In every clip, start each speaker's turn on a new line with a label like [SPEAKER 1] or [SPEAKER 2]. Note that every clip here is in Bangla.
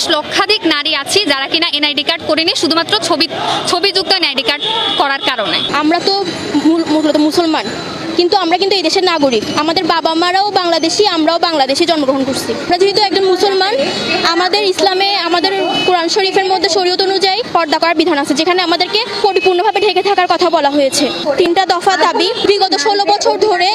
[SPEAKER 1] চল্লিশ লক্ষাধিক নারী আছি যারা কিনা এনআইডি কার্ড করেনি, শুধুমাত্র ছবি ছবিযুক্ত এনআইডি কার্ড করার কারণে।
[SPEAKER 2] আমরা তো মূলত মুসলমান। কিন্তু আমরা কিন্তু এই দেশের নাগরিক। আমাদের বাবা মারাও বাংলাদেশি, আমরাও বাংলাদেশে জন্মগ্রহণ করছি। আমরা যেহেতু একজন মুসলমান, আমাদের ইসলামে, আমাদের কোরআন শরীফের মধ্যে শরীয়ত অনুযায়ী পর্দা করার বিধান আছে, যেখানে আমাদেরকে পরিপূর্ণভাবে ঢেকে থাকার কথা বলা হয়েছে। তিনটা দফা দাবি, বিগত ষোলো বছর ধরে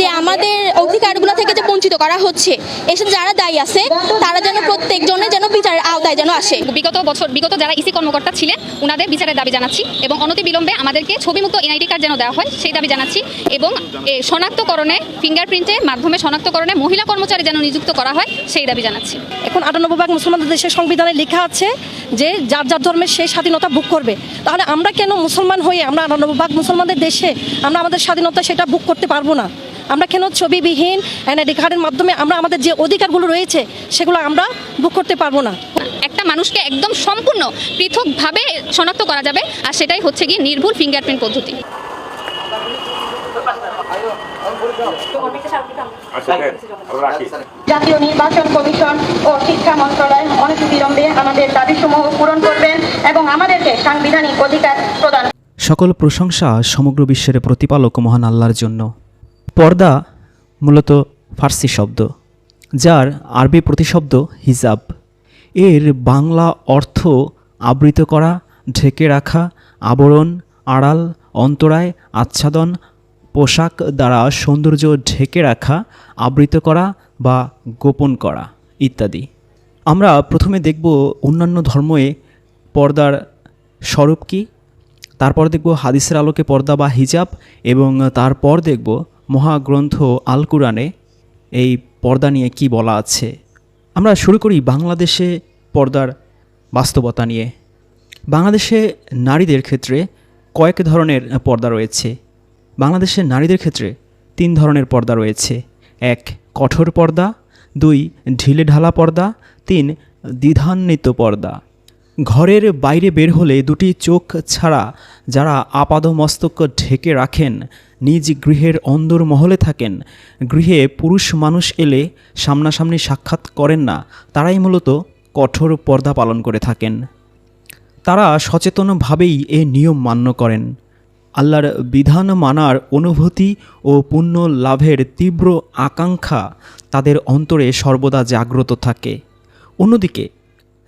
[SPEAKER 2] যে আমাদের অধিকারগুলো থেকে যে বঞ্চিত করা হচ্ছে, এসে যারা দায়ী আছে, তারা যেন প্রত্যেকজনের যেন বিচারের আওতায় যেন আসে।
[SPEAKER 1] বিগত বছর, বিগত যারা ইসি কর্মকর্তা ছিলেন ওনাদের বিচারের দাবি জানাচ্ছি এবং অনতি বিলম্বে আমাদেরকে ছবিমুক্ত এনআইডি কার্ড যেন দেওয়া হয়, সেই দাবি জানাচ্ছি এবং শনাক্তকরণে ফিঙ্গারপ্রিন্টের মাধ্যমে শনাক্তকরণে মহিলা কর্মচারী যেন নিযুক্ত করা হয় সেই দাবি জানাচ্ছি।
[SPEAKER 3] এখন আটানব্বই ভাগ মুসলমানদের দেশের সংবিধানে লেখা আছে যে যার যার ধর্মের সেই স্বাধীনতা বুক করবে। তাহলে আমরা কেন মুসলমান হয়ে আমরা আটানব্বই ভাগ মুসলমানদের দেশে আমরা আমাদের স্বাধীনতা সেটা বুক করতে পারব না? আমরা কেন ছবিবিহীন এনআইডি কার্ডের মাধ্যমে আমরা আমাদের যে অধিকারগুলো রয়েছে সেগুলো আমরা বুক করতে পারব না?
[SPEAKER 1] একটা মানুষকে একদম সম্পূর্ণ পৃথকভাবে শনাক্ত করা যাবে আর সেটাই হচ্ছে গিয়ে নির্ভুল ফিঙ্গারপ্রিন্ট পদ্ধতি
[SPEAKER 4] আচ্ছা দেন, আমরা রাখি
[SPEAKER 5] জাতীয় নির্বাচন কমিশন ও শিক্ষা মন্ত্রণালয় অনতিবিলম্বে আমাদের দাবিসমূহ পূরণ করবেন এবং আমাদেরকে সাংবিধানিক অধিকার প্রদান
[SPEAKER 6] সকল প্রশংসা সমগ্র বিশ্বের প্রতিপালক মহান আল্লাহর জন্য। পর্দা মূলত ফার্সি শব্দ যার আরবি প্রতিশব্দ হিজাব। এর বাংলা অর্থ আবৃত করা ঢেকে রাখা আবরণ আড়াল অন্তরায় আচ্ছাদন পোশাক দ্বারা সৌন্দর্য ঢেকে রাখা, আবৃত করা বা গোপন করা ইত্যাদি। আমরা প্রথমে দেখব অন্যান্য ধর্মে পর্দার স্বরূপ কী, তারপর দেখব হাদিসের আলোকে পর্দা বা হিজাব, এবং তারপর দেখব মহাগ্রন্থ আল কুরআনে এই পর্দা নিয়ে কি বলা আছে। আমরা শুরু করি বাংলাদেশে পর্দার বাস্তবতা নিয়ে। বাংলাদেশে নারীদের ক্ষেত্রে কয়েক ধরনের পর্দা রয়েছে। বাংলাদেশের নারীদের ক্ষেত্রে তিন ধরনের পর্দা রয়েছে। এক, কঠোর পর্দা, দুই, ঢিলে ঢালা পর্দা, তিন, দ্বিধান্বিত পর্দা। ঘরের বাইরে বের হলে দুটি চোখ ছাড়া যারা আপাদমস্তক ঢেকে রাখেন, নিজ গৃহের অন্দর মহলে থাকেন, গৃহে পুরুষ মানুষ এলে সামনাসামনি সাক্ষাৎ করেন না, তারাই মূলত কঠোর পর্দা পালন করে থাকেন। তারা সচেতনভাবেই এ নিয়ম মান্য করেন। আল্লাহর বিধান মানার অনুভূতি ও পুণ্য লাভের তীব্র আকাঙ্ক্ষা তাদের অন্তরে সর্বদা জাগ্রত থাকে। অন্যদিকে,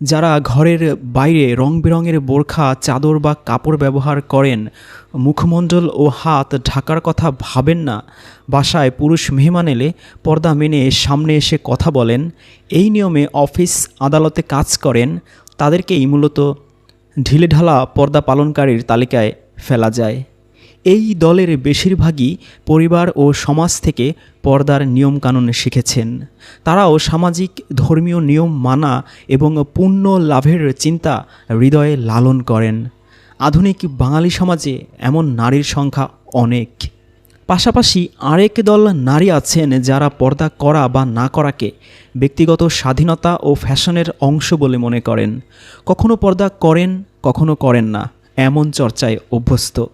[SPEAKER 6] যারা ঘরের বাইরে রং বেরঙের বোরখা, চাদর বা কাপড় ব্যবহার করেন, মুখমণ্ডল ও হাত ঢাকার কথা ভাবেন না, বাসায় পুরুষ মেহমান এলে পর্দা মেনে সামনে এসে কথা বলেন, এই নিয়মে অফিস আদালতে কাজ করেন, তাদেরকেই মূলত ঢিলেঢালা পর্দা পালনকারীর তালিকায় ফেলা যায়। এই দলের বেশিরভাগই পরিবার ও সমাজ থেকে পর্দার নিয়মকানুন শিখেছেন। তারাও সামাজিক, ধর্মীয় নিয়ম মানা এবং পুণ্য লাভের চিন্তা হৃদয়ে লালন করেন। আধুনিক বাঙালি সমাজে এমন নারীর সংখ্যা অনেক। পাশাপাশি আরেক দল নারী আছেন যারা পর্দা করা বা না করাকে ব্যক্তিগত স্বাধীনতা ও ফ্যাশনের অংশ বলে মনে করেন। কখনো পর্দা করেন, কখনো করেন না, এমন চর্চায় অভ্যস্ত।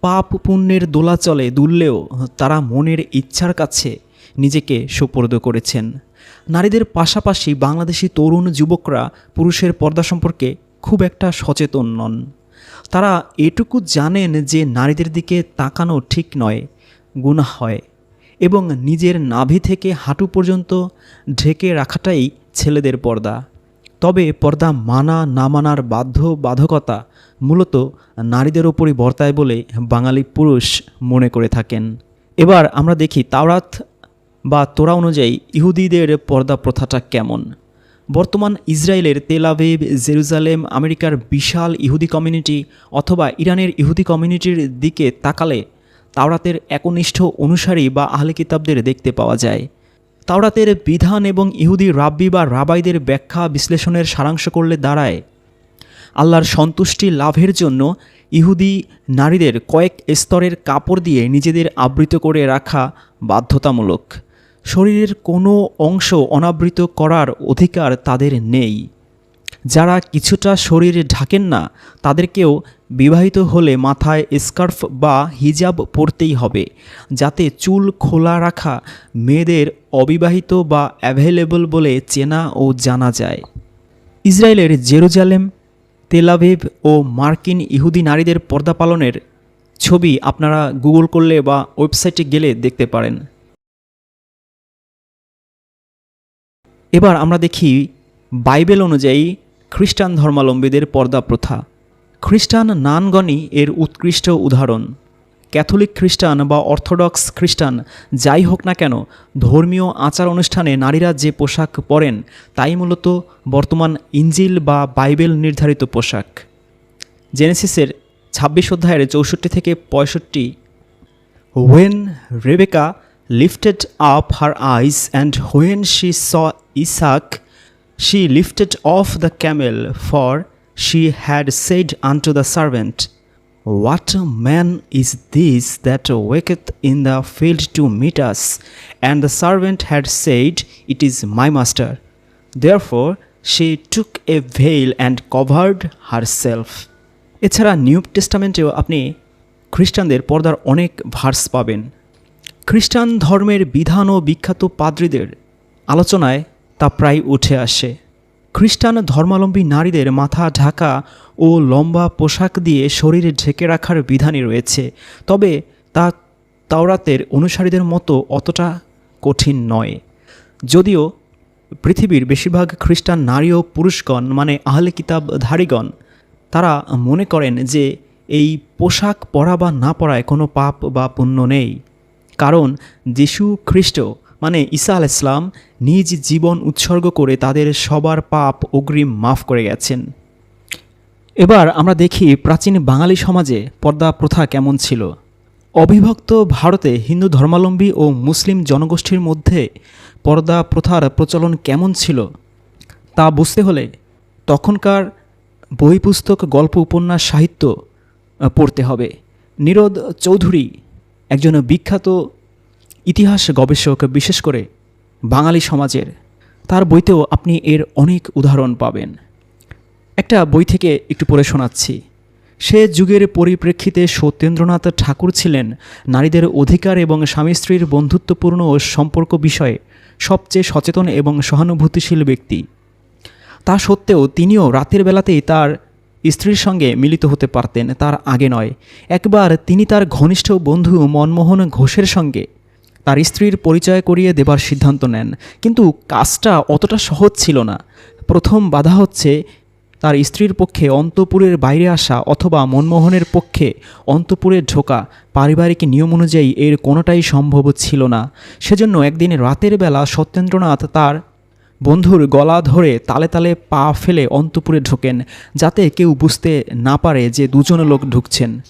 [SPEAKER 6] পাপ পুণ্যের দোলাচলে দুললেও তারা মনের ইচ্ছার কাছে নিজেকে সোপর্দ করেছেন। নারীদের পাশাপাশি বাংলাদেশি তরুণ যুবকরা পুরুষের পর্দা সম্পর্কে খুব একটা সচেতন নন। তারা এটুকু জানেন যে নারীদের দিকে তাকানো ঠিক নয়, গুনাহ হয় এবং নিজের নাভি থেকে হাঁটু পর্যন্ত ঢেকে রাখাটাই ছেলেদের পর্দা। তবে পর্দা মানা না মানার বাধ্য বাধকতা মূলত নারীদের ওপরই বর্তায় বলে বাঙালি পুরুষ মনে করে থাকেন। এবার আমরা দেখি তাওরাত বা তোরা অনুযায়ী ইহুদিদের পর্দা প্রথাটা কেমন। বর্তমান ইসরায়েলের তেল আভিভ জেরুজালেম, আমেরিকার বিশাল ইহুদি কমিউনিটি অথবা ইরানের ইহুদি কমিউনিটির দিকে তাকালে তাওরাতের একনিষ্ঠ অনুসারী বা আহলে কিতাবদের দেখতে পাওয়া যায়। তাওরাতের বিধান এবং ইহুদি রাব্বি বা রাবাইদের ব্যাখ্যা বিশ্লেষণের সারাংশ করলে দাঁড়ায়। আল্লাহর সন্তুষ্টি লাভের জন্য ইহুদি নারীদের কয়েক স্তরের কাপড় দিয়ে নিজেদের আবৃত করে রাখা বাধ্যতামূলক। শরীরের কোনো অংশ অনাবৃত করার অধিকার তাদের নেই। যারা কিছুটা শরীর ঢাকেন না, তাদেরকেও বিবাহিত হলে মাথায় স্কার্ফ বা হিজাব পরতেই হবে, যাতে চুল খোলা রাখা মেয়েদের অবিবাহিত বা অ্যাভেলেবল বলে চেনা ও জানা যায়। ইসরায়েলের জেরুজালেম তেলাভিভ ও মার্কিন ইহুদি নারীদের পর্দা পালনের ছবি আপনারা গুগল করলে বা ওয়েবসাইটে গেলে দেখতে পারেন। এবার আমরা দেখি বাইবেল অনুযায়ী খ্রিস্টান ধর্মাবলম্বীদের পর্দা প্রথা। খ্রিস্টান নানগণই এর উৎকৃষ্ট উদাহরণ। ক্যাথলিক খ্রিস্টান বা অর্থোডক্স খ্রিস্টান যাই হোক না কেন ধর্মীয় আচার অনুষ্ঠানে নারীরা যে পোশাক পরেন তাই মূলত বর্তমান ইঞ্জিল বা বাইবেল নির্ধারিত পোশাক। জেনেসিসের ছাব্বিশ অধ্যায়ের চৌষট্টি থেকে পঁয়ষট্টি when Rebecca lifted up her eyes and when she saw Isaac, she lifted off the camel, for she had said unto the servant, What man is this that waketh in the field to meet us? And the servant had said, It is my master. Therefore she took a veil and covered herself. এছাড়া নিউ টেস্টামেন্টেও আপনি খ্রিস্টানদের পর্দার অনেক ভার্স পাবেন খ্রিস্টান ধর্মের বিধান ও বিখ্যাত পাদ্রীদের আলোচনায় তা প্রায় উঠে আসে। খ্রিস্টান ধর্মাবলম্বী নারীদের মাথা ঢাকা ও লম্বা পোশাক দিয়ে শরীর ঢেকে রাখার বিধানই রয়েছে, তবে তা তাওরাতের অনুসারীদের মতো অতটা কঠিন নয়। যদিও পৃথিবীর বেশিরভাগ খ্রিস্টান নারী ও পুরুষগণ মানে আহলে কিতাব ধারীগণ তারা মনে করেন যে এই পোশাক পরা বা না পরায় কোনো পাপ বা পুণ্য নেই। কারণ যিশু খ্রিস্ট মানে ঈসা আল ইসলাম নিজ জীবন উৎসর্গ করে তাদের সবার পাপ অগ্রিম মাফ করে গেছেন। এবার আমরা দেখি প্রাচীন বাঙালি সমাজে পর্দা প্রথা কেমন ছিল। অবিভক্ত ভারতে হিন্দু ধর্মাবলম্বী ও মুসলিম জনগোষ্ঠীর মধ্যে পর্দা প্রথার প্রচলন কেমন ছিল তা বুঝতে হলে তখনকার বই পুস্তক গল্প, উপন্যাস, সাহিত্য পড়তে হবে। নিরোদ চৌধুরী একজন বিখ্যাত ইতিহাস গবেষক, বিশেষ করে বাঙালি সমাজের, তার বইতেও আপনি এর অনেক উদাহরণ পাবেন। একটা বই থেকে একটু পড়ে শোনাচ্ছি। সে যুগের পরিপ্রেক্ষিতে সত্যেন্দ্রনাথ ঠাকুর ছিলেন নারীদের অধিকার এবং স্বামী স্ত্রীর বন্ধুত্বপূর্ণ সম্পর্ক বিষয়ে সবচেয়ে সচেতন এবং সহানুভূতিশীল ব্যক্তি। তা সত্ত্বেও তিনিও রাতের বেলাতেই তার স্ত্রীর সঙ্গে মিলিত হতে পারতেন, তার আগে নয়। একবার তিনি তার ঘনিষ্ঠ বন্ধু মনমোহন ঘোষের সঙ্গে তার স্ত্রীর পরিচয় করিয়ে দেবার সিদ্ধান্ত নেন। কিন্তু কাজটা অতটা সহজ ছিল না। প্রথম বাধা হচ্ছে তার স্ত্রীর পক্ষে অন্তপুরের বাইরে আসা অথবা মনমোহনের পক্ষে অন্তপুরে ঢোকা পারিবারিক নিয়ম অনুযায়ী এর কোনোটাই সম্ভব ছিল না। সেজন্য একদিন রাতের বেলা সত্যেন্দ্রনাথ তার বন্ধুর গলা ধরে তালে তালে পা ফেলে অন্তপুরে ঢোকেন, যাতে কেউ বুঝতে না পারে যে দুজন লোক ঢুকছেন।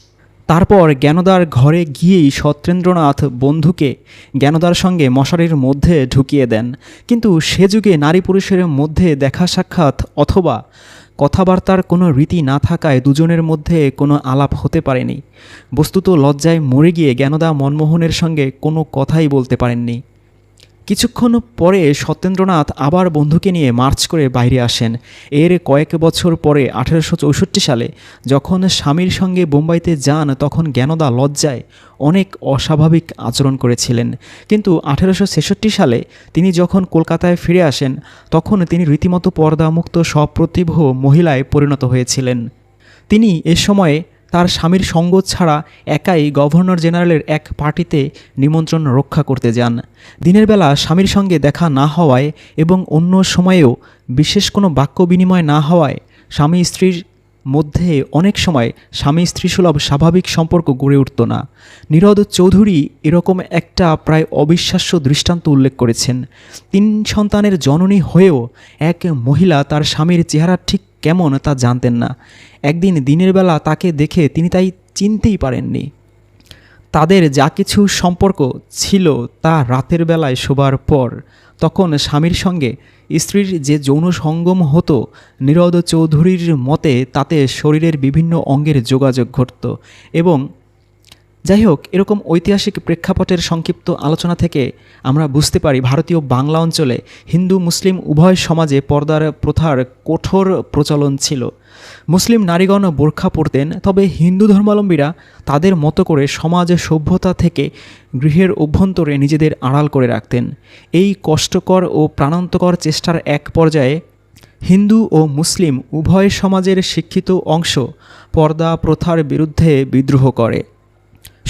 [SPEAKER 6] তারপর জ্ঞানদার ঘরে গিয়েই সত্যেন্দ্রনাথ বন্ধুকে জ্ঞানদার সঙ্গে মশারির মধ্যে ঢুকিয়ে দেন। কিন্তু সে যুগে নারী পুরুষের মধ্যে দেখা সাক্ষাৎ অথবা কথাবার্তার কোনো রীতি না থাকায় দুজনের মধ্যে কোনো আলাপ হতে পারেনি। বস্তুত লজ্জায় মরে গিয়ে জ্ঞানদা মনমোহনের সঙ্গে কোনো কথাই বলতে পারেননি। কিছুক্ষণ পরে সত্যেন্দ্রনাথ আবার বন্ধুকে নিয়ে মার্চ করে বাইরে আসেন। এর কয়েক বছর পরে আঠেরোশো চৌষট্টি সালে যখন স্বামীর সঙ্গে বোম্বাইতে যান, তখন জ্ঞানদা লজ্জায় অনেক অস্বাভাবিক আচরণ করেছিলেন। কিন্তু আঠেরোশো ছেষট্টি সালে তিনি যখন কলকাতায় ফিরে আসেন, তখন তিনি রীতিমতো পর্দামুক্ত সপ্রতিভ মহিলায় পরিণত হয়েছিলেন। তিনি এ সময়ে তার স্বামীর সঙ্গ ছাড়া একাই গভর্নর জেনারেলের এক পার্টিতে নিমন্ত্রণ রক্ষা করতে যান। দিনের বেলা স্বামীর সঙ্গে দেখা না হওয়ায় এবং অন্য সময়েও বিশেষ কোনো বাক্য বিনিময় না হওয়ায় স্বামী স্ত্রীর মধ্যে অনেক সময় স্বামী স্ত্রী সুলভ স্বাভাবিক সম্পর্ক গড়ে উঠত না। নীরদ চৌধুরী এরকম একটা প্রায় অবিশ্বাস্য দৃষ্টান্ত উল্লেখ করেছেন। তিন সন্তানের জননী হয়েও এক মহিলা তার স্বামীর চেহারা ঠিক কেমন তা জানতেন না। একদিন দিনের বেলা তাকে দেখে তিনি তাই চিনতেই পারেননি। তাদের যা কিছু সম্পর্ক ছিল তা রাতের বেলায় শোবার পর তখন স্বামীর সঙ্গে স্ত্রীর যে যৌন সঙ্গম হতো, নীরদ চৌধুরীর মতে তাতে শরীরের বিভিন্ন অঙ্গের যোগাযোগ ঘটত এবং যাই হোক এরকম ঐতিহাসিক প্রেক্ষাপটের সংক্ষিপ্ত আলোচনা থেকে আমরা বুঝতে পারি ভারতীয় বাংলা অঞ্চলে হিন্দু, মুসলিম উভয় সমাজে পর্দার প্রথার কঠোর প্রচলন ছিল। মুসলিম নারীগণ বোরখা পরতেন, তবে হিন্দু ধর্মাবলম্বীরা তাদের মতো করে সমাজ সভ্যতা থেকে গৃহের অভ্যন্তরে নিজেদের আড়াল করে রাখতেন। এই কষ্টকর ও প্রাণান্তকর চেষ্টার এক পর্যায়ে হিন্দু ও মুসলিম উভয় সমাজের শিক্ষিত অংশ পর্দা প্রথার বিরুদ্ধে বিদ্রোহ করে।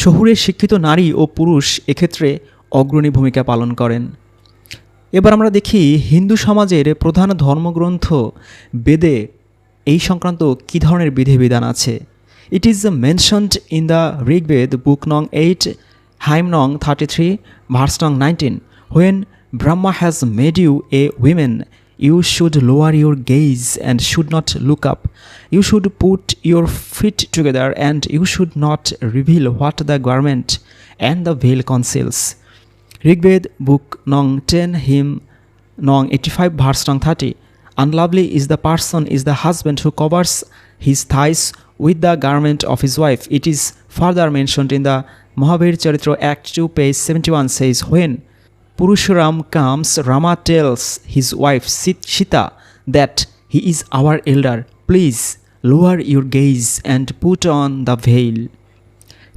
[SPEAKER 6] শহুরে শিক্ষিত নারী ও পুরুষ এক্ষেত্রে অগ্রণী ভূমিকা পালন করেন। এবার আমরা দেখি হিন্দু সমাজের প্রধান ধর্মগ্রন্থ বেদে এই সংক্রান্ত কী ধরনের বিধিবিধান আছে। It is mentioned in the Rigveda book নং এইট হাইম নং থার্টি থ্রি ভার্স নং nineteen when Brahma has made you a women lower your gaze and should not look up you should put your fit together and you should not reveal what the garment and the well কনসিলস Rigveda book নং টেন হিম নং এইটি ফাইভ ভার্স নং thirty আনলাভলি is the person is the husband who covers his thighs with the garment of his wife it is further mentioned in the Mahavir Charitra act two page seventy one says when Purusharam Rama tells his wife Sit- Sita, that he is our elder. Please lower your gaze and put on the veil.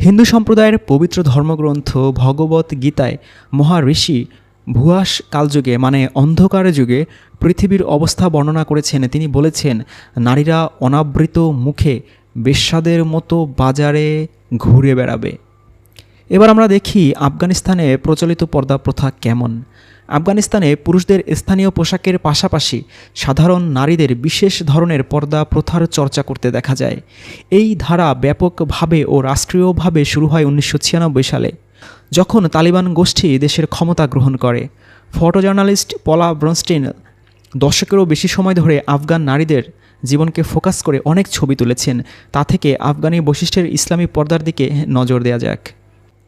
[SPEAKER 6] Hindu সম্প্রদায়ের পবিত্র ধর্মগ্রন্থ ভগবত গীতায় মহাঋষি ভুয়াস কালযুগে মানে অন্ধকার যুগে, পৃথিবীর অবস্থা বর্ণনা করেছেন তিনি বলেছেন, নারীরা অনাবৃত মুখে বেশ্যাদের মতো বাজারে ঘুরে বেড়াবে এবার আমরা দেখি আফগানিস্তানে প্রচলিত পর্দা প্রথা কেমন। আফগানিস্তানে পুরুষদের স্থানীয় পোশাকের পাশাপাশি সাধারণ নারীদের বিশেষ ধরনের পর্দা প্রথার চর্চা করতে দেখা যায়। এই ধারা ব্যাপকভাবে ও রাষ্ট্রীয়ভাবে শুরু হয় উনিশশো ছিয়ানব্বই সালে, যখন তালিবান গোষ্ঠী দেশের ক্ষমতা গ্রহণ করে। ফটো জার্নালিস্ট পলা ব্রনস্টিন দশকেরও বেশি সময় ধরে আফগান নারীদের জীবনকে ফোকাস করে অনেক ছবি তুলেছেন। তা থেকে আফগানি বৈশিষ্ট্যের ইসলামী পর্দার দিকে নজর দেওয়া যাক।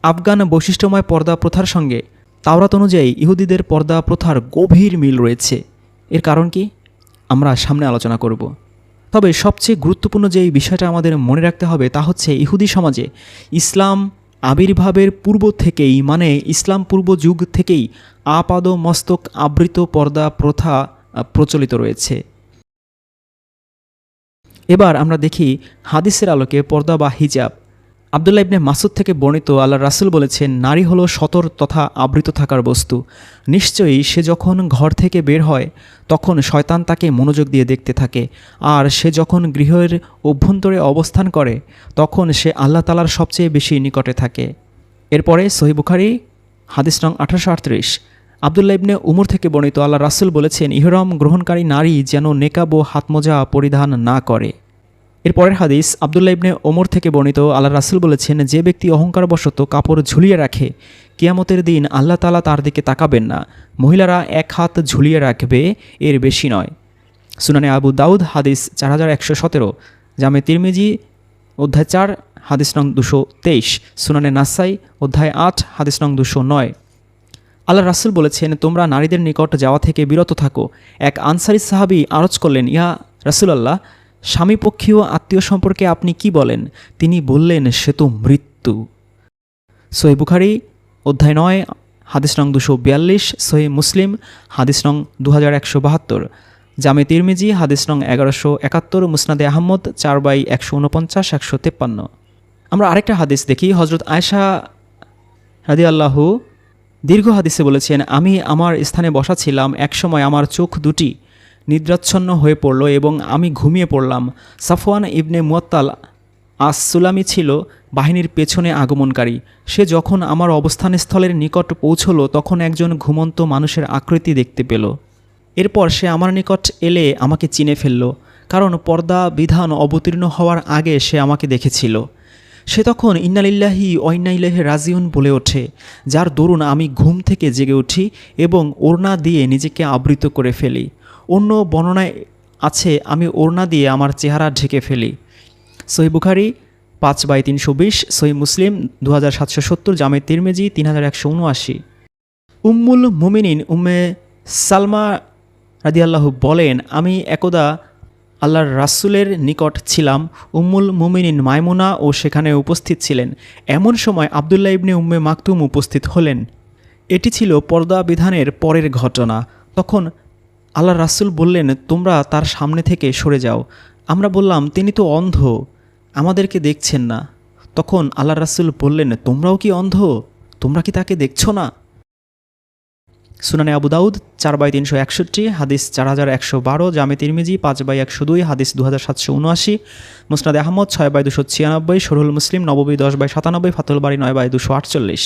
[SPEAKER 6] আফগান বৈশিষ্ট্যময় পর্দা প্রথার সঙ্গে, তাওরাত অনুযায়ী ইহুদিদের পর্দা প্রথার গভীর মিল রয়েছে। এর কারণ কি? আমরা সামনে আলোচনা করব। তবে সবচেয়ে গুরুত্বপূর্ণ যে বিষয়টা আমাদের মনে রাখতে হবে তা হচ্ছে ইহুদি সমাজে ইসলাম আবির্ভাবের পূর্ব থেকেই মানে ইসলাম পূর্ব যুগ থেকেই আপাদ মস্তক আবৃত পর্দা প্রথা প্রচলিত রয়েছে। এবার আমরা দেখি হাদিসের আলোকে পর্দা বা হিজাব আবদুল্লাহ ইবনে মাসুদ থেকে বর্ণিত আল্লাহ রাসুল বলেছেন, নারী হলো সতর তথা আবৃত থাকার বস্তু। নিশ্চয়ই সে যখন ঘর থেকে বের হয়, তখন শয়তান তাকে মনোযোগ দিয়ে দেখতে থাকে। আর সে যখন গৃহের অভ্যন্তরে অবস্থান করে, তখন সে আল্লাহ তালার সবচেয়ে বেশি নিকটে থাকে। এরপরে সহি বুখারি, হাদিস নং আঠারোশো আটত্রিশ। আবদুল্লাহ ইবনে উমর থেকে বর্ণিত আল্লাহ রাসুল বলেছেন, ইহরম গ্রহণকারী নারী যেন নেকাব ও হাতমোজা পরিধান না করে। এর পরের হাদিস, আবদুল্লাহ ইবনে ওমর থেকে বর্ণিত, আল্লাহ রাসুল বলেছেন, যে ব্যক্তি অহংকারবশত কাপড় ঝুলিয়ে রাখে, কিয়ামতের দিন আল্লাহ তালা তার দিকে তাকাবেন না। মহিলারা এক হাত ঝুলিয়ে রাখবে, এর বেশি নয়। সুনানে আবু দাউদ, হাদিস চার হাজার একশো সতেরো। জামে তিরমিজি, অধ্যায় চার, হাদিস নং দুশো তেইশ। সুনানে নাসাই, অধ্যায় আট, হাদিস নং দুশো নয়। আল্লাহ রাসুল বলেছেন, তোমরা নারীদের নিকট যাওয়া থেকে বিরত থাকো। এক আনসারি সাহাবি আরজ করলেন, ইয়া রাসুলাল্লাহ স্বামীপক্ষীয় আত্মীয় সম্পর্কে আপনি কি বলেন? তিনি বললেন, সে তো মৃত্যু। সোহে বুখারি, অধ্যায় নয়, হাদিস নং দুশো বিয়াল্লিশ, সোহে মুসলিম, হাদিস নং দু হাজার একশো বাহাত্তর। জামে তিরমিজি, হাদিস নং এগারোশো একাত্তর, মুসনাদে আহমদ, চার বাই একশো উনপঞ্চাশ, একশো তেপ্পান্ন। আমরা আরেকটা হাদিস দেখি হজরত আয়সা রাদি আল্লাহু দীর্ঘ হাদিসে বলেছেন, আমি আমার স্থানে বসা ছিলাম, একসময় আমার চোখ দুটি নিদ্রাচ্ছন্ন হয়ে পড়ল এবং আমি ঘুমিয়ে পড়লাম। সাফওয়ান ইবনে মুয়াত্তাল আস সুলামি ছিল বাহিনীর পেছনে আগমনকারী। সে যখন আমার অবস্থানস্থলের নিকট পৌঁছলো, তখন একজন ঘুমন্ত মানুষের আকৃতি দেখতে পেল। এরপর সে আমার নিকট এলে আমাকে চিনে ফেলল, কারণ পর্দা বিধান অবতীর্ণ হওয়ার আগে সে আমাকে দেখেছিল। সে তখন ইন্নালিল্লাহি ওয়াইনাইলাহি রাজিউন বলে ওঠে, যার দরুন আমি ঘুম থেকে জেগে উঠি এবং ওড়না দিয়ে নিজেকে আবৃত করে ফেলি। অন্য বর্ণনায় আছে, আমি ওড়না দিয়ে আমার চেহারা ঢেকে ফেলি। সহি বুখারি, পাঁচ বাই তিনশো বিশ, সহি মুসলিম দু হাজার সাতশো সত্তর, জামে তিরমেজি তিন হাজার একশো উনআশি। উম্মুল মুমিনিন উম্মে সালমা রাদিয়াল্লাহু বলেন, আমি একদা আল্লাহর রাসূলের নিকট ছিলাম, উম্মুল মুমিনিন মাইমুনা ও সেখানে উপস্থিত ছিলেন। এমন সময় আবদুল্লাহ ইবনে উম্মে মাকতুম উপস্থিত হলেন। এটি ছিল পর্দা বিধানের পরের ঘটনা। তখন আল্লাহ রাসুল বললেন, তোমরা তার সামনে থেকে সরে যাও। আমরা বললাম, তিনি তো অন্ধ, আমাদেরকে দেখছেন না। তখন আল্লাহ রাসূল বললেন, তোমরাও কি অন্ধ? তোমরা কি তাকে দেখছ না? সুনানে আবু দাউদ, চার বাই তিনশো একষট্টি, হাদিস চার হাজার একশো বারো, জামে তিরমিজি, পাঁচ বাই একশো দুই, হাদিস দু হাজার সাতশো উনআশি, মুসনাদ আহমদ, ছয় বাই দুশো ছিয়ানব্বই শরুল মুসলিম, নববী দশ বাই সাতানব্বই, ফাতুল বাড়ি নয় বাই দুশো আটচল্লিশ।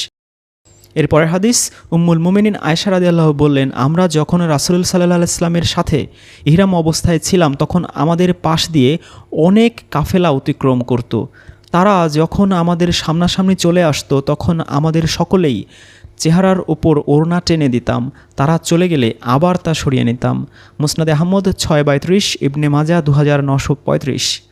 [SPEAKER 6] এরপরের হাদিস, উম্মুল মুমিনিন আয়সা রাদি আল্লাহ বললেন, আমরা যখন রাসুল সাল্লাহ ইসলামের সাথে ইহরাম অবস্থায় ছিলাম, তখন আমাদের পাশ দিয়ে অনেক কাফেলা অতিক্রম করত। তারা যখন আমাদের সামনাসামনি চলে আসতো, তখন আমাদের সকলেই চেহারার ওপর ওড়না টেনে দিতাম। তারা চলে গেলে আবার তা সরিয়ে নিতাম। মুসনাদ আহমদ, ছয় বাইত্রিশ ইবনে মাজা দু হাজার নশো পঁয়ত্রিশ।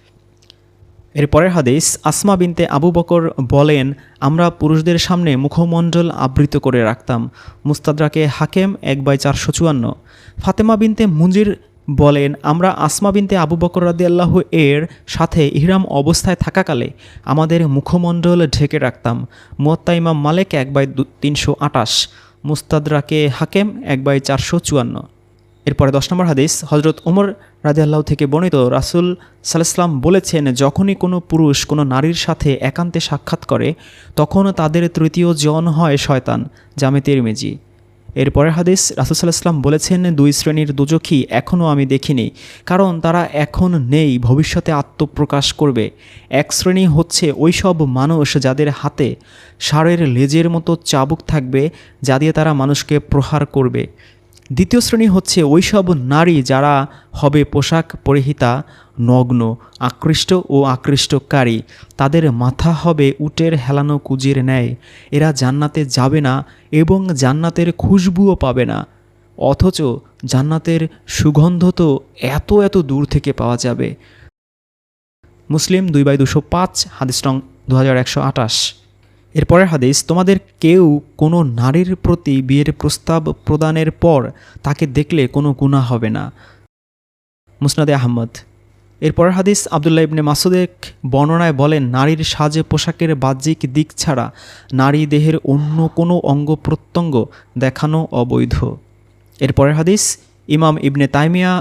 [SPEAKER 6] এর পরের হাদিস, আসমা বিনতে আবু বকর বলেন, আমরা পুরুষদের সামনে মুখমণ্ডল আবৃত করে রাখতাম। মুস্তাদরাকে হাকেম এক বাই চারশো চুয়ান্ন। ফাতেমা বিনতে মুঞ্জির বলেন, আমরা আসমা বিনতে আবু বকর রাদি আল্লাহ এর সাথে ইহরাম অবস্থায় থাকাকালে আমাদের মুখমণ্ডল ঢেকে রাখতাম। মুয়াত্তা ইমাম মালেক এক বাই তিনশো আটাশ মুস্তাদরাকে হাকেম এক বাই চারশো চুয়ান্ন। এরপরে দশ নম্বর হাদিস হজরত উমর রাজিয়াল্লাহ থেকে বর্ণিত, রাসুল সাল্লাম বলেছেন, যখনই কোনো পুরুষ কোনো নারীর সাথে একান্তে সাক্ষাৎ করে, তখন তাদের তৃতীয় জন হয় শয়তান। জামে তিরমিজি। এরপরের হাদিস, রাসুল সাল্লাহাম বলেছেন, দুই শ্রেণির দুজখী এখনও আমি দেখিনি, কারণ তারা এখন নেই, ভবিষ্যতে আত্মপ্রকাশ করবে। এক শ্রেণি হচ্ছে ওই সব মানুষ যাদের হাতে ষাঁড়ের লেজের মতো চাবুক থাকবে, যা দিয়ে তারা মানুষকে প্রহার করবে। দ্বিতীয় শ্রেণি হচ্ছে ওইসব নারী যারা হবে পোশাক পরিহিতা, নগ্ন, আকৃষ্ট ও আকৃষ্টকারী। তাদের মাথা হবে উটের হেলানো কুজির ন্যায়। এরা জান্নাতে যাবে না এবং জান্নাতের খুশবুও পাবে না। অথচ জান্নাতের সুগন্ধ তো এত এত দূর থেকে পাওয়া যাবে। মুসলিম দুই বাই দুশো পাঁচ, হাদিস রং দু হাজার একশো আটাশ এরপরের হাদিস, তোমাদের কেউ কোনো নারীর প্রতি বিয়ের প্রস্তাব প্রদানের পর তাকে দেখলে কোনো গুণা হবে না। মুসনাদে আহমদ। এরপরের হাদিস, আবদুল্লাহ ইবনে মাসুদেক বর্ণনায় বলেন, নারীর সাজে পোশাকের বাহ্যিক দিক ছাড়া নারী দেহের অন্য কোনো অঙ্গ প্রত্যঙ্গ দেখানো অবৈধ। এরপরের হাদিস, ইমাম ইবনে তাইমিয়া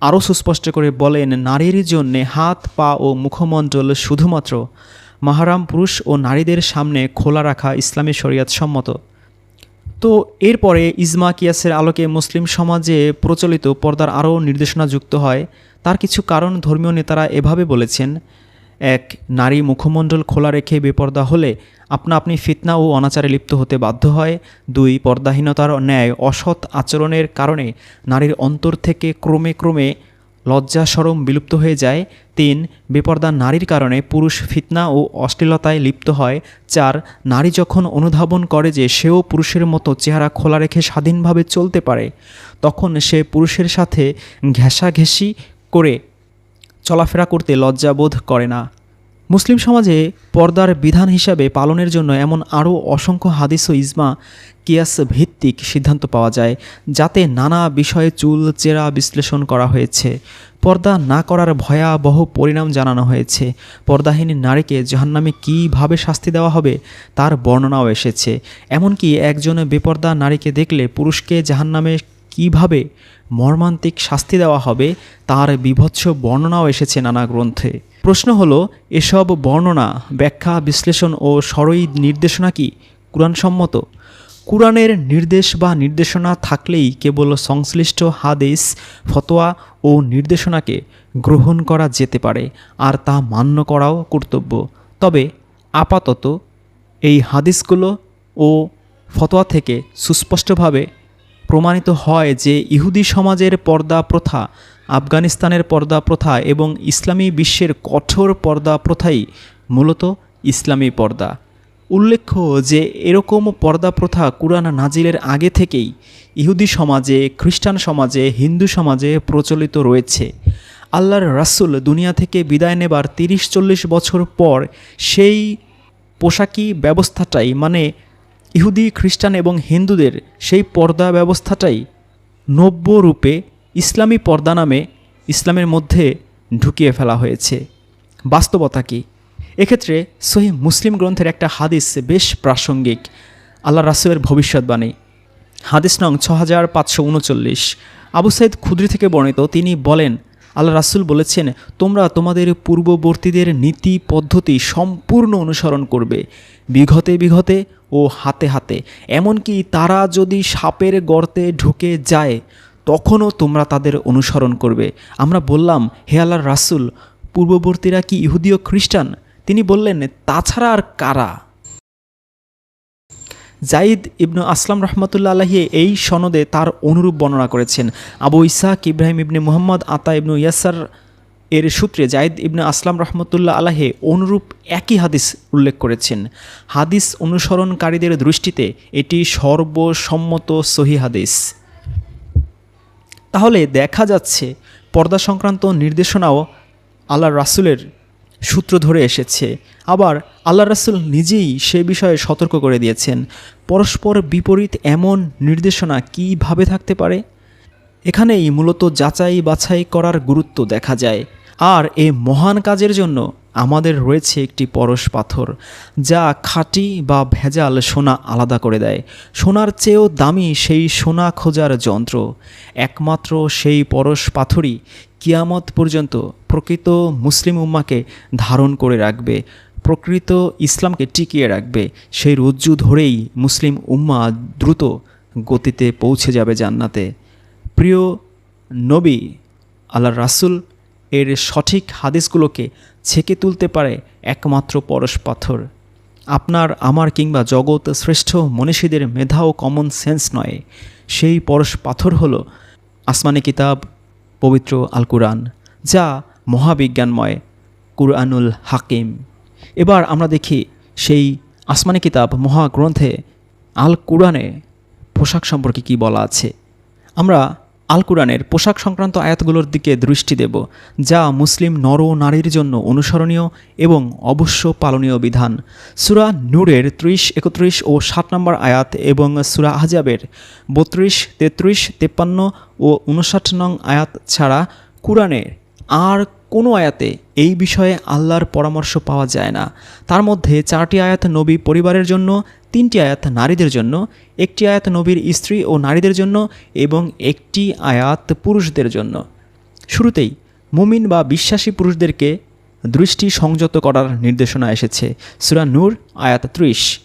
[SPEAKER 6] আরও সুস্পষ্ট করে বলেন, নারীর জন্যে হাত, পা ও মুখমণ্ডল শুধুমাত্র মাহারাম পুরুষ ও নারীদের সামনে খোলা রাখা ইসলামী শরিয়াত সম্মত। তো এরপরে ইজমা কিয়াসের আলোকে মুসলিম সমাজে প্রচলিত পর্দার আরও নির্দেশনা যুক্ত হয়। তার কিছু কারণ ধর্মীয় নেতারা এভাবে বলেছেন, এক, নারী মুখমণ্ডল খোলা রেখে বেপর্দা হলে আপনা আপনি ফিতনা ও অনাচারে লিপ্ত হতে বাধ্য হয়। দুই, পর্দাহীনতার ন্যায় অসৎ আচরণের কারণে নারীর অন্তর থেকে ক্রমে ক্রমে লজ্জা সরম বিলুপ্ত হয়ে যায়। তিন, বেপর্দা নারীর কারণে পুরুষ ফিতনা ও অশ্লীলতায় লিপ্ত হয়। চার, নারী যখন অনুধাবন করে যে সেও পুরুষের মতো চেহারা খোলা রেখে স্বাধীনভাবে চলতে পারে, তখন সে পুরুষের সাথে ঘেঁষাঘেঁষি করে চলাফেরা করতে লজ্জাবোধ করে না। মুসলিম সমাজে পর্দার বিধান হিসাবে পালনের জন্য এমন আরও অসংখ্য হাদিস ও ইজমা, কিয়াস ভিত্তিক সিদ্ধান্ত পাওয়া যায়, যাতে নানা বিষয়ে চুল, চেরা বিশ্লেষণ করা হয়েছে। পর্দা না করার ভয়াবহ পরিণাম জানানো হয়েছে। পর্দাহীন নারীকে জাহান্নামে কীভাবে শাস্তি দেওয়া হবে, তার বর্ণনাও এসেছে। এমনকি একজন বেপর্দা নারীকে দেখলে পুরুষকে জাহান্নামে কীভাবে মর্মান্তিক শাস্তি দেওয়া হবে তার বিভৎস বর্ণনাও এসেছে নানা গ্রন্থে। প্রশ্ন হলো, এসব বর্ণনা, ব্যাখ্যা, বিশ্লেষণ ও সরই নির্দেশনা কি? কোরআনসম্মত। কোরআনের নির্দেশ বা নির্দেশনা থাকলেই কেবল সংশ্লিষ্ট হাদিস, ফতোয়া ও নির্দেশনাকে গ্রহণ করা যেতে পারে, আর তা মান্য করাও কর্তব্য। তবে আপাতত এই হাদিসগুলো ও ফতোয়া থেকে সুস্পষ্টভাবে প্রমাণিত হয় যে ইহুদি সমাজের পর্দা প্রথা, আফগানিস্তানের পর্দা প্রথা এবং ইসলামী বিশ্বের কঠোর পর্দা প্রথাই মূলত ইসলামী পর্দা। উল্লেখ্য যে এরকম পর্দা প্রথা কুরআন নাজিলের আগে থেকেই ইহুদি সমাজে, খ্রিস্টান সমাজে, হিন্দু সমাজে প্রচলিত রয়েছে। আল্লাহর রাসূল দুনিয়া থেকে বিদায় নেবার তিরিশ চল্লিশ বছর পর সেই পোশাকি ব্যবস্থাটাই মানে ইহুদি, খ্রিস্টান এবং হিন্দুদের সেই পর্দা ব্যবস্থাটাই নব্য রূপে ইসলামী পর্দা নামে ইসলামের মধ্যে ঢুকিয়ে ফেলা হয়েছে। বাস্তবতা কি? এক্ষেত্রে সহি মুসলিম গ্রন্থের একটা হাদিস বেশ প্রাসঙ্গিক। আল্লাহ রাসুলের ভবিষ্যৎবাণী। হাদিস নং ছ হাজার পাঁচশো উনচল্লিশ। আবু সাইদ খুদ্রি থেকে বর্ণিত, তিনি বলেন, আল্লাহ রাসুল বলেছেন, তোমরা তোমাদের পূর্ববর্তীদের নীতি, পদ্ধতি সম্পূর্ণ অনুসরণ করবে। বিঘতে বিঘতে ও হাতে হাতে। এমনকি তারা যদি সাপের গর্তে ঢুকে যায়, তখনও তোমরা তাদের অনুসরণ করবে। আমরা বললাম, হে আল্লাহর রাসুল, পূর্ববর্তীরা কি ইহুদীয় খ্রিস্টান? তিনি বললেন, তাছাড়া আর কারা? জাইদ ইবনু আসলাম রহমতুল্লা আলাহি এই সনদে তার অনুরূপ বর্ণনা করেছেন। আবু ইসাক ইব্রাহিম ইবনে মুহাম্মদ, আতা ইবনু ইয়াসার এর সূত্রে জাইদ ইবনে আসলাম রহমতুল্লাহ আলাহে অনুরূপ একই হাদিস উল্লেখ করেছেন। হাদিস অনুসরণকারীদের দৃষ্টিতে এটি সর্বসম্মত সহি হাদিস। তাহলে দেখা যাচ্ছে, পর্দা সংক্রান্ত নির্দেশনাও আল্লাহ রাসুলের সূত্র ধরে এসেছে। আবার আল্লাহ রাসুল নিজেই সে বিষয়ে সতর্ক করে দিয়েছেন। পরস্পর বিপরীত এমন নির্দেশনা কীভাবে থাকতে পারে? এখানেই মূলত যাচাই বাছাই করার গুরুত্ব দেখা যায়। আর এ মহান কাজের জন্য আমাদের রয়েছে একটি পরশ পাথর, যা খাঁটি বা ভেজাল সোনা আলাদা করে দেয়। সোনার চেয়েও দামি সেই সোনা খোঁজার যন্ত্র। একমাত্র সেই পরশ পাথরই কিয়ামত পর্যন্ত প্রকৃত মুসলিম উম্মাকে ধারণ করে রাখবে, প্রকৃত ইসলামকে টিকিয়ে রাখবে। সেই রজ্জু ধরেই মুসলিম উম্মা দ্রুত গতিতে পৌঁছে যাবে জান্নাতে। প্রিয় নবী আল্লাহ রাসুল, এর সঠিক হাদিসগুলোকে ছেকে তুলতে পারে একমাত্র পরশ পাথর। আপনার, আমার কিংবা জগৎ শ্রেষ্ঠ মনীষীদের মেধা ও কমন সেন্স নয়। সেই পরশ পাথর হল আসমানি কিতাব, পবিত্র আল কুরআন যা মহাবিজ্ঞানময়, কুরআনুল হাকিম। এবার আমরা দেখি সেই আসমানি কিতাব মহাগ্রন্থে আল কুরআনে পোশাক সম্পর্কে কি বলা আছে। আমরা আল কুরআনের পোশাক সংক্রান্ত আয়াতগুলোর দিকে দৃষ্টি দেব, যা মুসলিম নর ও নারীর জন্য অনুসরণীয় এবং অবশ্য পালনীয় বিধান। সুরা নূরের ত্রিশ, একত্রিশ ও ষাট নম্বর আয়াত এবং সুরা আহজাবের বত্রিশ, তেত্রিশ, তেপ্পান্ন ও উনষাট নং আয়াত ছাড়া কুরআনের আর কোনো আয়াতে এই বিষয়ে আল্লাহর পরামর্শ পাওয়া যায় না। তার মধ্যে চারটি আয়াত নবী পরিবারের জন্য তিনটি আয়াত নারীদের জন্য, একটি আয়াত নবীর স্ত্রী ও নারীদের জন্য এবং একটি আয়াত পুরুষদের জন্য। শুরুতেই মুমিন বা বিশ্বাসী পুরুষদেরকে দৃষ্টি সংযত করার নির্দেশনা এসেছে। সুরা নূর, আয়াত ত্রিশ।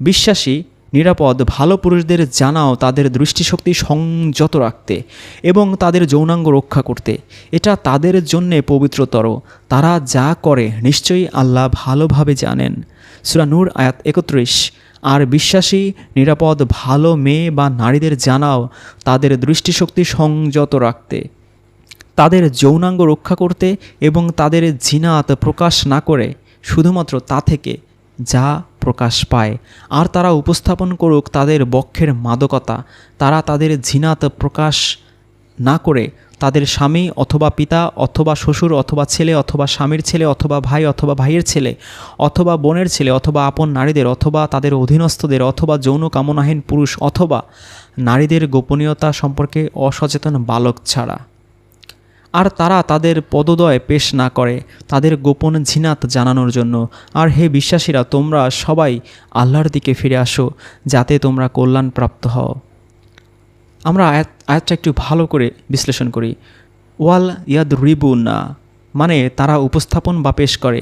[SPEAKER 6] বিশ্বাসী, নিরাপদ, ভালো পুরুষদের জানাও তাদের দৃষ্টিশক্তি সংযত রাখতে এবং তাদের যৌনাঙ্গ রক্ষা করতে। এটা তাদের জন্যে পবিত্রতর। তারা যা করে নিশ্চয়ই আল্লাহ ভালোভাবে জানেন। সুরা নূর, আয়াত একত্রিশ। আর বিশ্বাসী, নিরাপদ, ভালো মেয়ে বা নারীদের জানাও তাদের দৃষ্টিশক্তি সংযত রাখতে। তাদের যৌনাঙ্গ রক্ষা করতে এবং তাদের জিনাত প্রকাশ না করে, শুধুমাত্র তা থেকে যা প্রকাশ পায়। আর তারা উপস্থাপন করুক তাদের বক্ষের মাদকতা, তারা তাদের জিনাত প্রকাশ না করে তাদের স্বামী অথবা পিতা অথবা শ্বশুর অথবা ছেলে অথবা স্বামীর ছেলে অথবা ভাই অথবা ভাইয়ের ছেলে অথবা বোনের ছেলে অথবা আপন নারীদের অথবা তাদের অধীনস্থদের অথবা যৌন কামনাহীন পুরুষ অথবা নারীদের গোপনীয়তা সম্পর্কে অসচেতন বালক ছাড়া। আর তারা তাদের পদদয় পেশ না করে তাদের গোপন ঝিনাত জানানোর জন্য। আর হে বিশ্বাসীরা, তোমরা সবাই আল্লাহর দিকে ফিরে আসো, যাতে তোমরা কল্যাণ প্রাপ্ত হও। আমরা আয়াত আয়াতটা একটু ভালো করে বিশ্লেষণ করি। ওয়াল ইয়াদ রিবুনা মানে তারা উপস্থাপন বা পেশ করে।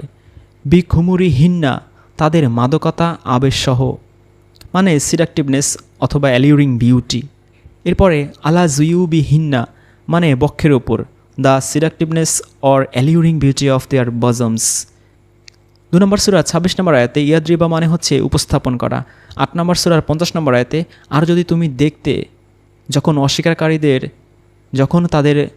[SPEAKER 6] বিখুমুরি হিন্না তাদের মাদকতা, আবেশসহ মানে সিডাকটিভনেস অথবা অ্যালিউরিং বিউটি। এরপরে, আলা জুইউ বি হিন্না মানে বক্ষের ওপর, the seductiveness or alluring beauty of their bosoms. দু নম্বর সুরার ছাব্বিশ নম্বর আয়াতে ইয়াদ্রিবা মানে হচ্ছে উপস্থাপন করা। আট নম্বর সুরার পঞ্চাশ নম্বর আয়াতে, আর যদি তুমি দেখতে যখন অস্বীকারীদের, যখন তাদের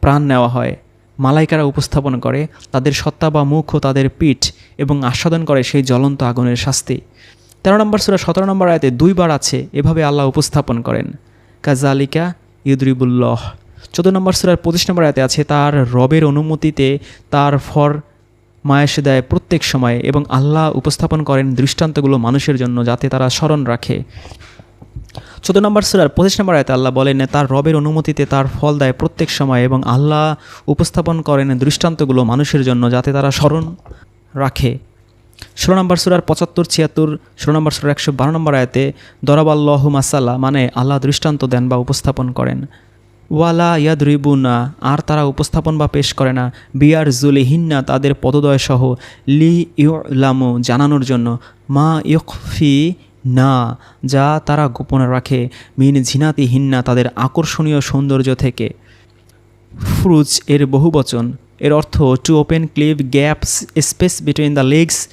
[SPEAKER 6] প্রাণ নেওয়া হয়, মালাইকারা উপস্থাপন করে, তাদের সত্তা বা মুখ ও তাদের পিঠ এবং আস্বাদন করে সেই জ্বলন্ত আগুনের শাস্তি। তেরো নম্বর সুরা সতেরো নম্বর আয়াতে দুইবার আছে, এভাবে আল্লাহ উপস্থাপন করেন। কাজালিকা ইউদ্রিবুল্লহ। চোদ্দ নম্বর সুরার পঁচিশ নম্বর আয়াতে আছে, তার রবের অনুমতিতে তার ফর মায়েশ দেয় প্রত্যেক সময় এবং আল্লাহ উপস্থাপন করেন দৃষ্টান্তগুলো মানুষের জন্য যাতে তারা স্মরণ রাখে। চোদ্দ নম্বর সুরার পঁচিশ নম্বর আয়তে আল্লাহ বলেন তার রবের অনুমতিতে তার ফল দেয় প্রত্যেক সময় এবং আল্লাহ উপস্থাপন করেন দৃষ্টান্তগুলো মানুষের জন্য যাতে তারা স্মরণ রাখে। ষোলো নম্বর সুরার পঁচাত্তর, ছিয়াত্তর, ষোলো নম্বর সুরার একশো বারো নম্বর আয়তে, দরাবাল্লাহ মাসাল্লাহ মানে আল্লাহ দৃষ্টান্ত দেন বা উপস্থাপন করেন। ওয়ালা ইয়াদ রিবুনা আর তারা উপস্থাপন বা পেশ করে না। বিয়ার জুলি হিন্না তাদের পদদয় সহ, লি ইউলামু জানানোর জন্য। মা ইয়কফি না, যা তারা গোপন রাখে। মিন ঝিনাতি হিন্না তাদের আকর্ষণীয় সৌন্দর্য থেকে। ফ্রুজ এর বহুবচন এর অর্থ to open cleave gaps space between the legs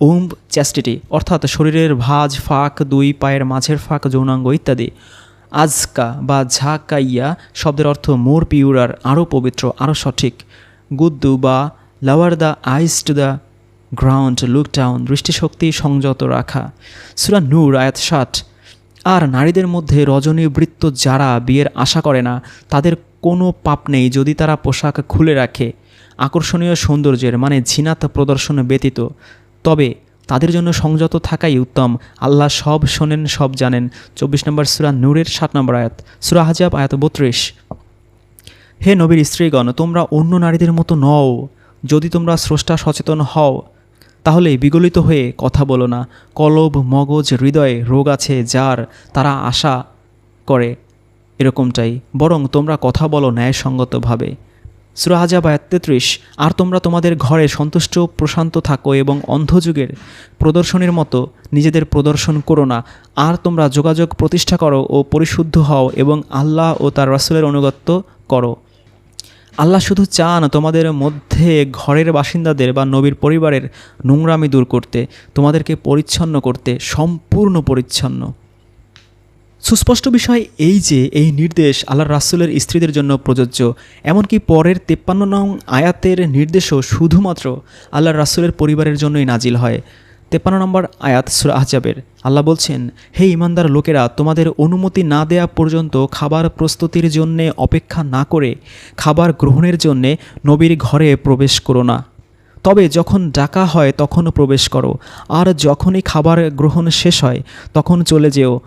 [SPEAKER 6] womb chastity অর্থাৎ শরীরের ভাঁজ, ফাঁক, দুই পায়ের মাঝের ফাঁক, যৌনাঙ্গ ইত্যাদি। আজকা বা ঝাকাইয়া শব্দের অর্থ, মোর পিউরার আরও পবিত্র আরও সঠিক। গুদ্দু বা lower the eyes to the ground look down দৃষ্টিশক্তি সংযত রাখা। সুরা নূর, আয়াত ষাট। আর নারীদের মধ্যে রজনী বৃত্ত যারা বিয়ের আশা করে না, তাদের কোনো পাপ নেই যদি তারা পোশাক খুলে রাখে। আকর্ষণীয় সৌন্দর্যের মানে ঝিনাত প্রদর্শন ব্যতীত। তবে তাদের জন্য সংযত থাকাই উত্তম। আল্লাহ সব শোনেন, সব জানেন। চব্বিশ নম্বর সুরা নূরের সাত নম্বর আয়াত, সুরা হাজাব আয়াত বত্রিশ। হে নবীর স্ত্রীগণ, তোমরা অন্য নারীদের মতো নও। যদি তোমরা স্রষ্টা সচেতন হও তাহলে বিগলিত হয়ে কথা বলো না। কলব, মগজ, হৃদয়ে রোগ আছে যার তারা আশা করে এরকমটাই। বরং তোমরা কথা বলো ন্যায়সঙ্গতভাবে। সুরাহাজা বা তেত্রিশ, আর তোমরা তোমাদের ঘরে সন্তুষ্ট, প্রশান্ত থাকো এবং অন্ধযুগের প্রদর্শনের মতো নিজেদের প্রদর্শন করো না। আর তোমরা যোগাযোগ প্রতিষ্ঠা করো ও পরিশুদ্ধ হও এবং আল্লাহ ও তার রাসুলের অনুগত্য করো। আল্লাহ শুধু চান তোমাদের মধ্যে ঘরের বাসিন্দাদের বা নবীর পরিবারের নোংরামি দূর করতে, তোমাদেরকে পরিচ্ছন্ন করতে, সম্পূর্ণ পরিচ্ছন্ন। সুস্পষ্ট বিষয় এই যে, এই নির্দেশ আল্লাহ রাসুলের স্ত্রীদের জন্য প্রযোজ্য, এমনকি পরের তেপ্পান্ন নং আয়াতের নির্দেশও শুধুমাত্র আল্লাহ রাসুলের পরিবারের জন্যই নাজিল হয়। তেপ্পান্ন নম্বর আয়াত সুরা আহজাবের। আল্লাহ বলছেন, হে ইমানদার লোকেরা, তোমাদের অনুমতি না দেয়া পর্যন্ত খাবার প্রস্তুতির জন্যে অপেক্ষা না করে খাবার গ্রহণের জন্যে নবীর ঘরে প্রবেশ করো না। তবে যখন ডাকা হয়, তখন প্রবেশ করো। আর যখনই খাবার গ্রহণ শেষ হয়, তখন চলে যেও।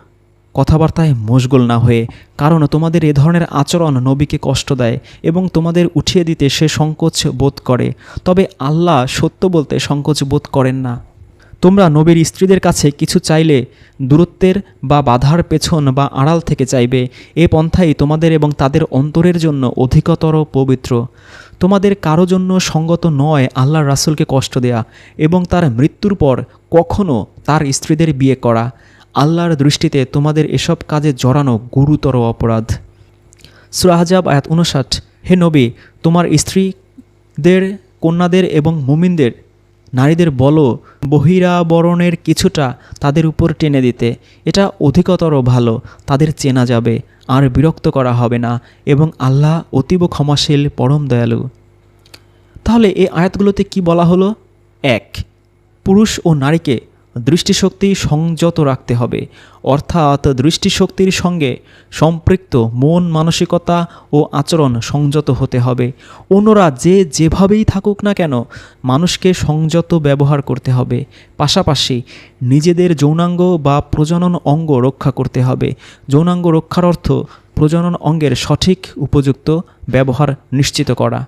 [SPEAKER 6] কথাবার্তায় মশগুল না হয়ে, কারণ তোমাদের এ ধরনের আচরণ নবীকে কষ্ট দেয় এবং তোমাদের উঠিয়ে দিতে সে সংকোচ বোধ করে। তবে আল্লাহ সত্য বলতে সংকোচ বোধ করেন না। তোমরা নবীর স্ত্রীদের কাছে কিছু চাইলে দূরত্বের বা বাধার পেছন বা আড়াল থেকে চাইবে। এ পন্থাই তোমাদের এবং তাদের অন্তরের জন্য অধিকতর পবিত্র। তোমাদের কারও জন্য সঙ্গত নয় আল্লাহর রাসুলকে কষ্ট দেয়া এবং তার মৃত্যুর পর কখনও তার স্ত্রীদের বিয়ে করা। আল্লাহর দৃষ্টিতে তোমাদের এসব কাজে জড়ানো গুরুতর অপরাধ। সুরাহাজাব আয়াত উনষাট হে নবী, তোমার স্ত্রীদের, কন্যাদের এবং মুমিনদের নারীদের বলো, বহিরাবরণের কিছুটা তাদের উপর টেনে দিতে। এটা অধিকতর ভালো, তাদের চেনা যাবে, আর বিরক্ত করা হবে না, এবং আল্লাহ অতীব ক্ষমাশীল, পরম দয়ালু। তাহলে এই আয়াতগুলোতে কি বলা হলো? এক, পুরুষ ও নারীকে দৃষ্টিশক্তি সংযত রাখতে হবে। অর্থাৎ দৃষ্টিশক্তির সঙ্গে সম্পৃক্ত মন, মানসিকতা ও আচরণ সংযত হতে হবে। অন্যরা যে যেভাবেই থাকুক না কেন, মানুষকে সংযত ব্যবহার করতে হবে। পাশাপাশি নিজেদের যৌনাঙ্গ বা প্রজনন অঙ্গ রক্ষা করতে হবে। যৌনাঙ্গ রক্ষার অর্থ প্রজনন অঙ্গের সঠিক, উপযুক্ত ব্যবহার নিশ্চিত করা।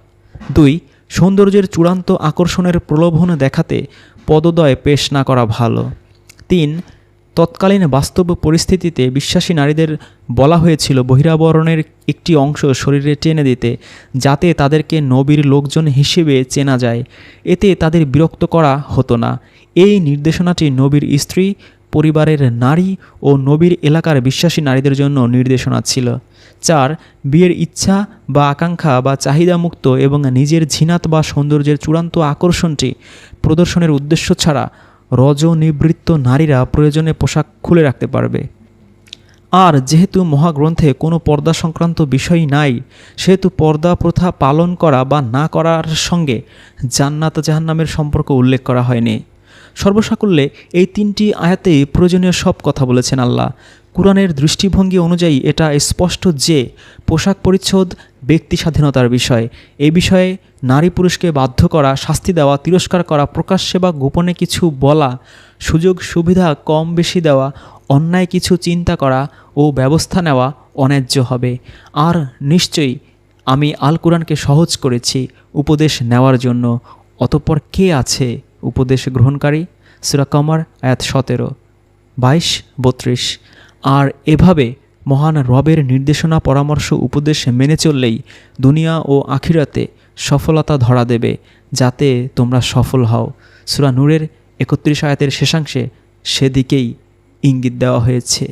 [SPEAKER 6] দুই, সৌন্দর্যের চূড়ান্ত আকর্ষণের প্রলোভন দেখাতে পদদয় পেশ না করা ভালো। তিন, তৎকালীন বাস্তব পরিস্থিতিতে বিশ্বাসী নারীদের বলা হয়েছিল বহিরাবরণের একটি অংশ শরীরে টেনে দিতে, যাতে তাদেরকে নবীর লোকজন হিসেবে চেনা যায়। এতে তাদের বিরক্ত করা হতো না। এই নির্দেশনাটি নবীর স্ত্রী পরিবারের নারী ও নবীর এলাকার বিশ্বাসী নারীদের জন্য নির্দেশনা ছিল। চার, বিয়ের ইচ্ছা বা আকাঙ্ক্ষা বা চাহিদামুক্ত এবং নিজের ঝিনাত বা সৌন্দর্যের চূড়ান্ত আকর্ষণটি প্রদর্শনের উদ্দেশ্য ছাড়া রজনিবৃত্ত নারীরা প্রয়োজনে পোশাক খুলে রাখতে পারবে। আর, যেহেতু মহাগ্রন্থে কোনো পর্দা সংক্রান্ত বিষয় নাই, সেহেতু পর্দা প্রথা পালন করা বা না করার সঙ্গে জান্নাত জাহান্নামের সম্পর্ক উল্লেখ করা হয়নি। সর্বসাকুল্যে এই তিনটি আয়াতেই প্রয়োজনীয় সব কথা বলেছেন আল্লাহ। কোরআনের দৃষ্টিভঙ্গি অনুযায়ী এটা স্পষ্ট যে পোশাক পরিচ্ছদ, ব্যক্তি স্বাধীনতার বিষয়। এই বিষয়ে নারী পুরুষকে বাধ্য করা, শাস্তি দেওয়া, তিরস্কার করা, প্রকাশ্যে বা গোপনে কিছু বলা, সুযোগ সুবিধা কম বেশি দেওয়া, অন্যায় কিছু চিন্তা করা ও ব্যবস্থা নেওয়া অন্যায্য হবে। আর নিশ্চয়ই আমি আল কোরআনকে সহজ করেছি উপদেশ নেওয়ার জন্য। অতঃপর কে আছে? উপদেশ গ্রহণকারী, সুরা কমর, আয়াত সতেরো, বাইশ, বত্রিশ। আর এভাবে মহান রবের নির্দেশনা, পরামর্শ, উপদেশ মেনে চললেই দুনিয়া ও আখিরাতে সফলতা ধরা দেবে, যাতে তোমরা সফল হও। সুরা নূরের একত্রিশ আয়াতের শেষাংশে সেদিকেই ইঙ্গিত দেওয়া হয়েছে।